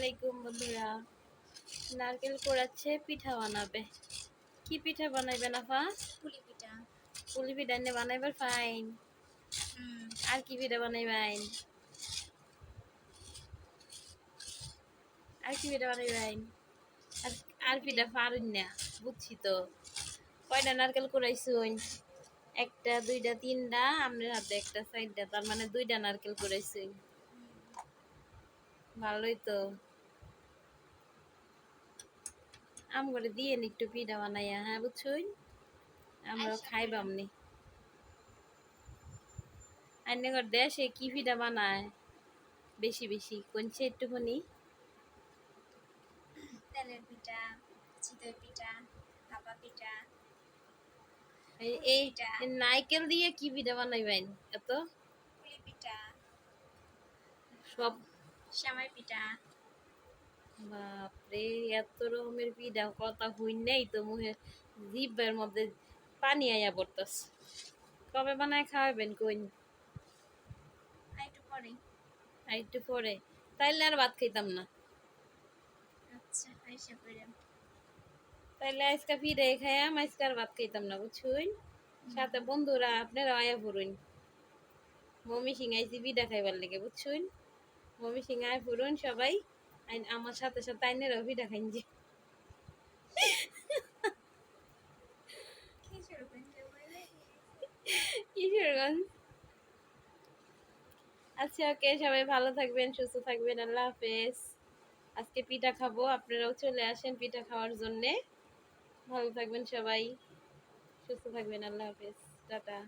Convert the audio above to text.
আলাইকুম বন্ধুরা। নারকেল কোড়াচ্ছে পিঠা বানাবে। কি পিঠা বানাইবেন আপা পুলি পিঠা। পুলি পিঠা এনে বানাইবার ফাইন। আর কি পিঠা বানাইবেন আর কি পিঠা বানাইবেন আর আর পিঠা পারুন না বুঝছি তো। কয়টা নারকেল কোড়াইছুন একটা দুইটা তিনটা আপনার হাতে একটা সাইডটা তার মানে দুইটা নারকেল কোড়াইছুন ভালোই তো। আম করে দিয়ে একটু পিঠা বানাইয়া হ্যাঁ বুঝছুন আমরাও আচ্ছা, খাইবামনি আইনগর দেশে কি পিঠা বানায়? বেশি বেশি কোনছে একটুখানি। তেলের পিঠা চিতই পিঠা ভাপা পিঠা। এই- নাইকেল দিয়ে কি পিঠা বানাইবেন? এত? পুলি পিঠা। সব সামাই পিঠা। বাপরে এত রকমের পিঠা কথা হই নেই তো মুখে জিভের মধ্যে পানি আইয়া পড়তাস কবে বানায় খাওয়াবেন কইন একটু পরে একটু পরে? তাইলে আর ভাত খাইতাম না। আচ্ছা আইসা তাইলে আজকে ফিরে খাইয়াম আজকে আর ভাত খাইতাম না বুঝছুন? সাথে বন্ধুরা আপনারা আয়া ফুরুন মমি সিং আইসি বিডা খাইবার লেগে বুঝছুন? মমি সিং আয় সবাই। আইন, আমার সাথে সাথে আইনেরাও বিডা খাইন যে। আচ্ছা ওকে, সবাই ভালো থাকবেন, সুস্থ থাকবেন, আল্লাহ হাফেজ। আজকে পিঠা খাব, আপনারাও চলে আসেন পিঠা খাওয়ার জন্যে। ভালো থাকবেন সবাই, সুস্থ থাকবেন, আল্লাহ হাফেজ। টাটা।